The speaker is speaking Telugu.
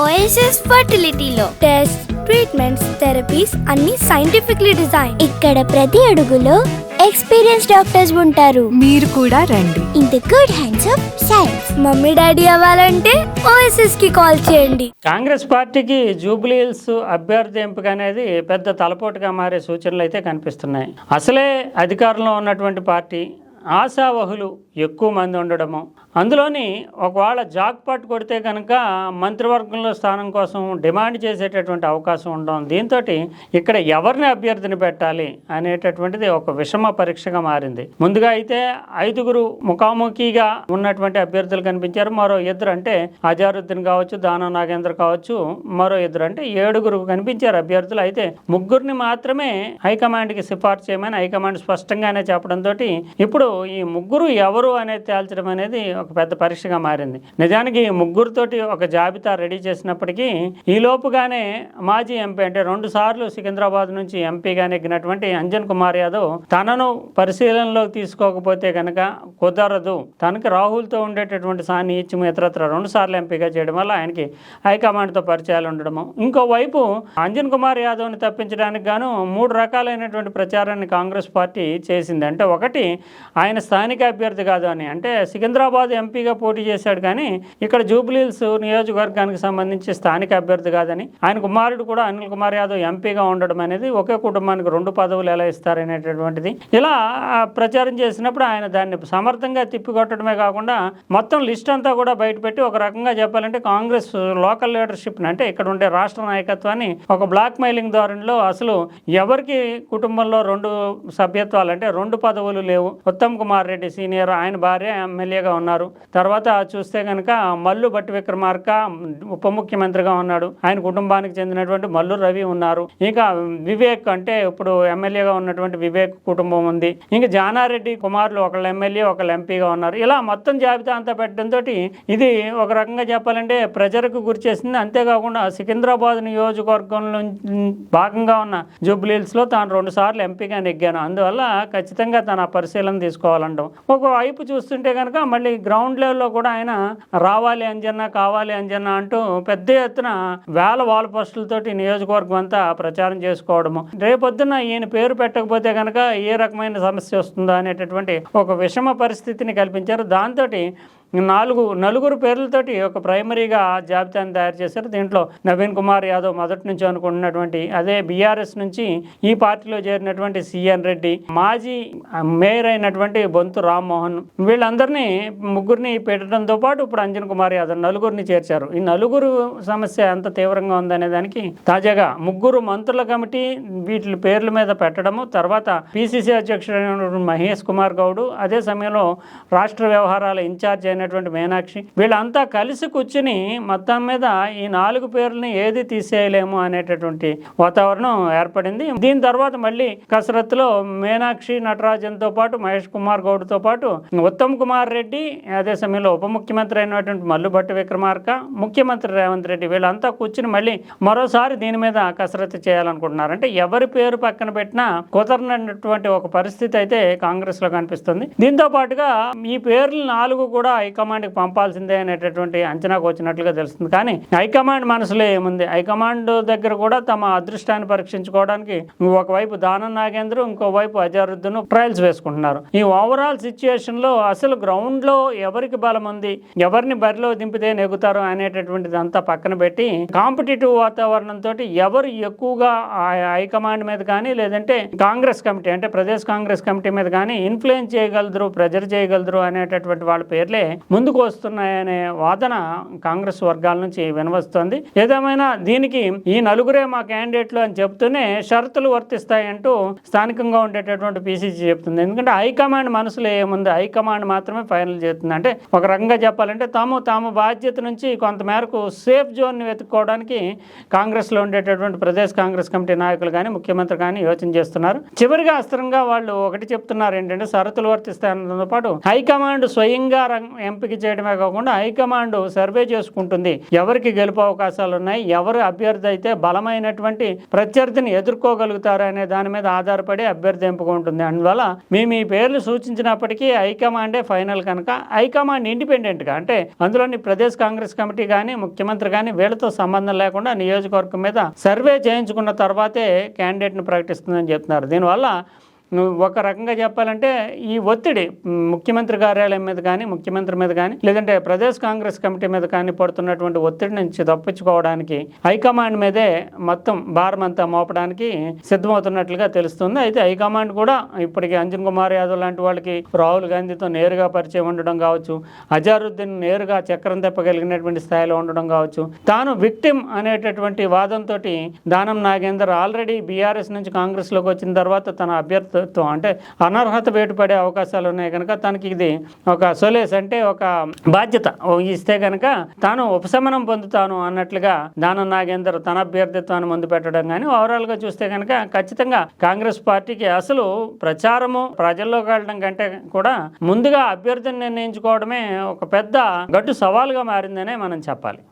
ఓఎస్ఎస్ ఫర్టిలిటీలో టెస్ట్ ట్రీట్మెంట్స్ థెరపీస్ అన్ని సైంటిఫిక్లీ డిజైన్ ఇక్కడ ప్రతి అడుగులో ఎక్స్పీరియన్స్ డాక్టర్స్ ఉంటారు. మీరు కూడా రండి. In the good hands of science mummy daddy అవ్వాలంటే ఓఎస్ఎస్కి కాల్ చేయండి. కాంగ్రెస్ పార్టీకి జూబ్లీహిల్స్ అభ్యర్థి ఎంపిక అనేది పెద్ద తలపోటుగా మారే సూచనలు అయితే కనిపిస్తున్నాయి. అసలే అధికారంలో ఉన్నటువంటి పార్టీ ఆశావహులు ఎక్కువ మంది ఉండడము. అందులోని ఒకవేళ జాక్పాట్ కొడితే కనుక మంత్రివర్గంలో స్థానం కోసం డిమాండ్ చేసేటటువంటి అవకాశం ఉండడం. దీంతో ఇక్కడ ఎవరిని అభ్యర్థిని పెట్టాలి అనేటటువంటిది ఒక విషమ పరీక్షగా మారింది. ముందుగా అయితే ఐదుగురు ముఖాముఖిగా ఉన్నటువంటి అభ్యర్థులు కనిపించారు. మరో ఇద్దరు అంటే అజారుద్దీన్ కావచ్చు దానం నాగేంద్ర కావచ్చు మరో ఇద్దరు అంటే ఏడుగురు కనిపించారు అభ్యర్థులు. అయితే ముగ్గురిని మాత్రమే హైకమాండ్కి సిఫార్సు చేయమని హైకమాండ్ స్పష్టంగానే చెప్పడంతో ఇప్పుడు ఈ ముగ్గురు ఎవరు అనేది తేల్చడం అనేది ఒక పెద్ద పరీక్షగా మారింది. నిజానికి ఈ ముగ్గురుతోటి ఒక జాబితా రెడీ చేసినప్పటికీ ఈ లోపుగానే మాజీ ఎంపీ అంటే రెండు సార్లు సికింద్రాబాద్ నుంచి ఎంపీగా నెగ్గినటువంటి అంజన్ కుమార్ యాదవ్ తనను పరిశీలనలోకి తీసుకోకపోతే కనుక కుదరదు. తనకి రాహుల్తో ఉండేటటువంటి సాన్నిహిత్యం ఇతరత్ర రెండు సార్లు ఎంపీగా చేయడం వల్ల ఆయనకి హైకమాండ్తో పరిచయాలు ఉండడము ఇంకోవైపు అంజన్ కుమార్ యాదవ్ని తప్పించడానికి గాను మూడు రకాలైనటువంటి ప్రచారాన్ని కాంగ్రెస్ పార్టీ చేసింది. అంటే ఒకటి ఆయన స్థానిక అభ్యర్థి కాదు అని. అంటే సికింద్రాబాద్ ఎంపీగా పోటీ చేశాడు కానీ ఇక్కడ జూబ్లీహిల్స్ నియోజకవర్గానికి సంబంధించి స్థానిక అభ్యర్థి కాదని. ఆయన కుమారుడు కూడా అనిల్ కుమార్ యాదవ్ ఎంపీగా ఉండడం అనేది ఒకే కుటుంబానికి రెండు పదవులు ఎలా ఇస్తారనేటటువంటిది. ఇలా ప్రచారం చేసినప్పుడు ఆయన దాన్ని సమర్థంగా తిప్పికొట్టడమే కాకుండా మొత్తం లిస్ట్ అంతా కూడా బయటపెట్టి ఒక రకంగా చెప్పాలంటే కాంగ్రెస్ లోకల్ లీడర్షిప్ని అంటే ఇక్కడ ఉండే రాష్ట్ర నాయకత్వాన్ని ఒక బ్లాక్ మెయిలింగ్ ధోరణిలో అసలు ఎవరికి కుటుంబంలో రెండు సభ్యత్వాలు అంటే రెండు పదవులు లేవు. ఉత్తమ్ కుమార్ రెడ్డి సీనియర్. ఆయన భార్య ఎమ్మెల్యేగా ఉన్నారు. తర్వాత చూస్తే కనుక మల్లు భట్టి విక్రమార్క ఉప ముఖ్యమంత్రిగా ఉన్నాడు. ఆయన కుటుంబానికి చెందినటువంటి మల్లు రవి ఉన్నారు. ఇంకా వివేక్ అంటే ఇప్పుడు ఎమ్మెల్యేగా ఉన్నటువంటి వివేక్ కుటుంబం ఉంది. ఇంకా జానారెడ్డి కుమారులు ఒకళ్ళు ఎమ్మెల్యే ఒకళ్ళు ఎంపీగా ఉన్నారు. ఇలా మొత్తం జాబితా అంతా పెట్టడంతో ఇది ఒక రకంగా చెప్పాలంటే ప్రజలకు గురి చేసింది. అంతేకాకుండా సికింద్రాబాద్ నియోజకవర్గం భాగంగా ఉన్న జూబ్లీహిల్స్లో తాను రెండు సార్లు ఎంపీగా నెగ్గాను. అందువల్ల ఖచ్చితంగా తన పరిశీలన తీసుకోవాలంటాం ఒకవైపు చూస్తుంటే కనుక మళ్ళీ గ్రౌండ్ లెవెల్లో కూడా ఆయన రావాలి అంజన్న కావాలి అంజన్న అంటూ పెద్ద ఎత్తున వేల వాల్ పోస్టులతోటి నియోజకవర్గం అంతా ప్రచారం చేసుకోవడము. రేపొద్దున ఈయన పేరు పెట్టకపోతే కనుక ఏ రకమైన సమస్య వస్తుందా అనేటటువంటి ఒక విషమ పరిస్థితిని కల్పించారు. దాంతో నాలుగు నలుగురు పేర్లతోటి ఒక ప్రైమరీగా జాబితాను తయారు చేశారు. దీంట్లో నవీన్ కుమార్ యాదవ్ మొదటి నుంచి అనుకుంటున్నటువంటి అదే బీఆర్ఎస్ నుంచి ఈ పార్టీలో చేరినటువంటి సిఎన్ రెడ్డి మాజీ మేయర్ అయినటువంటి బొంతు రామ్మోహన్ వీళ్ళందరినీ ముగ్గురిని పెట్టడంతో పాటు ఇప్పుడు అంజన్ కుమార్ యాదవ్ నలుగురిని చేర్చారు. ఈ నలుగురు సమస్య ఎంత తీవ్రంగా ఉందనే దానికి తాజాగా ముగ్గురు మంత్రుల కమిటీ వీటి పేర్ల మీద పెట్టడము తర్వాత పిసిసి అధ్యక్షుడైనటువంటి మహేష్ కుమార్ గౌడ్ అదే సమయంలో రాష్ట్ర వ్యవహారాల ఇన్ఛార్జ్ అయినటువంటి మీనాక్షి. వీళ్ళంతా కలిసి కూర్చుని మొత్తం మీద ఈ నాలుగు పేర్లని ఏది తీసేయలేము అనేటటువంటి వాతావరణం ఏర్పడింది. దీని తర్వాత మళ్ళీ కసరత్తులో మీనాక్షి నటరాజన్తో పాటు మహేష్ కుమార్ గౌడ్తో పాటు ఉత్తమ్ కుమార్ రెడ్డి అదే సమయంలో ఉప ముఖ్యమంత్రి అయినటువంటి మల్లుభట్టి విక్రమార్క ముఖ్యమంత్రి రేవంత్ రెడ్డి వీళ్ళంతా కూర్చుని మళ్ళీ మరోసారి దీని మీద కసరత్తు చేయాలనుకుంటున్నారు. అంటే ఎవరి పేరు పక్కన పెట్టినా కుదరనటువంటి ఒక పరిస్థితి అయితే కాంగ్రెస్లో కనిపిస్తుంది. దీంతో పాటుగా ఈ పేర్లు నాలుగు కూడా హైకమాండ్కి పంపాల్సిందే అనేటటువంటి అంచనాకు వచ్చినట్లుగా తెలుస్తుంది. కానీ హైకమాండ్ మనసులో ఏముంది? హైకమాండ్ దగ్గర కూడా తమ అదృష్టాన్ని పరీక్షించుకోవడానికి ఒకవైపు దానం నాగేంద్ర ఇంకోవైపు అజారుద్దీన్ ట్రయల్స్ వేసుకుంటున్నారు. ఈ ఓవరాల్ సిచ్యుయేషన్లో అసలు గ్రౌండ్లో ఎవరికి బలం ఉంది? ఎవరిని బరిలో దింపితే నెగుతారు అనేటటువంటిది అంతా పక్కన పెట్టి కాంపిటేటివ్ వాతావరణంతో ఎవరు ఎక్కువగా హైకమాండ్ మీద కానీ లేదంటే కాంగ్రెస్ కమిటీ అంటే ప్రదేశ్ కాంగ్రెస్ కమిటీ మీద కానీ ఇన్ఫ్లుయెన్స్ చేయగలరు ప్రెజర్ చేయగలరు అనేటటువంటి వాళ్ళ పేర్లే ముందుకు వస్తున్నాయనే వాదన కాంగ్రెస్ వర్గాల నుంచి వినవస్తోంది. ఏదేమైనా దీనికి ఈ నలుగురే మా క్యాండిడేట్లు అని చెప్తూనే షరతులు వర్తిస్తాయంటూ స్థానికంగా ఉండేటటువంటి పీసీసీ చెప్తుంది. ఎందుకంటే హైకమాండ్ మనసులో ఏముంది? హైకమాండ్ మాత్రమే ఫైనల్ చేస్తుంది. అంటే ఒక రకంగా చెప్పాలంటే తాము తాము బాధ్యత నుంచి కొంతమేరకు సేఫ్ జోన్ని వెతుక్కోవడానికి కాంగ్రెస్లో ఉండేటటువంటి ప్రదేశ్ కాంగ్రెస్ కమిటీ నాయకులు కానీ ముఖ్యమంత్రి కానీ యోచన చేస్తున్నారు. చివరిగా అస్త్రంగా వాళ్ళు ఒకటి చెప్తున్నారు ఏంటంటే షరతులు వర్తిస్తాయనడంతో పాటు హైకమాండ్ స్వయంగా ఎంపిక చేయడమే కాకుండా హైకమాండ్ సర్వే చేసుకుంటుంది. ఎవరికి గెలుపు అవకాశాలు ఉన్నాయి ఎవరు అభ్యర్థి అయితే బలమైనటువంటి ప్రత్యర్థిని ఎదుర్కోగలుగుతారు అనే దాని మీద ఆధారపడి అభ్యర్థి ఎంపిక ఉంటుంది. అందువల్ల మేము మీ పేర్లు సూచించినప్పటికీ హైకమాండే ఫైనల్ కనుక హైకమాండ్ ఇండిపెండెంట్గా అంటే అందులోని ప్రదేశ్ కాంగ్రెస్ కమిటీ కానీ ముఖ్యమంత్రి కానీ వీళ్ళతో సంబంధం లేకుండా నియోజకవర్గం మీద సర్వే చేయించుకున్న తర్వాతే క్యాండిడేట్ను ప్రకటిస్తుందని చెప్తున్నారు. దీనివల్ల ఒక రకంగా చెప్పాలంటే ఈ ఒత్తిడి ముఖ్యమంత్రి కార్యాలయం మీద కానీ ముఖ్యమంత్రి మీద కానీ లేదంటే ప్రదేశ్ కాంగ్రెస్ కమిటీ మీద కానీ పడుతున్నటువంటి ఒత్తిడి నుంచి తప్పించుకోవడానికి హైకమాండ్ మీదే మొత్తం భారం అంతా మోపడానికి సిద్ధమవుతున్నట్లుగా తెలుస్తుంది. అయితే హైకమాండ్ కూడా ఇప్పటికి అంజన్ కుమార్ యాదవ్ లాంటి వాళ్ళకి రాహుల్ గాంధీతో నేరుగా పరిచయం ఉండడం కావచ్చు అజారుద్దీన్ నేరుగా చక్రం తెప్పగలిగినటువంటి స్థాయిలో ఉండడం కావచ్చు తాను విక్టిమ్ అనేటటువంటి వాదంతో దానం నాగేందర్ ఆల్రెడీ బీఆర్ఎస్ నుంచి కాంగ్రెస్లోకి వచ్చిన తర్వాత తన అభ్యర్థి ప్రభుత్వం. అంటే అనర్హత వేటుపడే అవకాశాలు ఉన్నాయి కనుక తనకి ఇది ఒక సొలేస్ అంటే ఒక బాధ్యత. ఇస్తే కనుక తాను ఉపశమనం పొందుతాను అన్నట్లుగా దానం నాగేందర్ తన అభ్యర్థిత్వాన్ని ముందు పెట్టడం కానీ ఓవరాల్గా చూస్తే కనుక ఖచ్చితంగా కాంగ్రెస్ పార్టీకి అసలు ప్రచారము ప్రజల్లోకి వెళ్ళడం కంటే కూడా ముందుగా అభ్యర్థిని నిర్ణయించుకోవడమే ఒక పెద్ద గట్టు సవాలుగా మారిందనే మనం చెప్పాలి.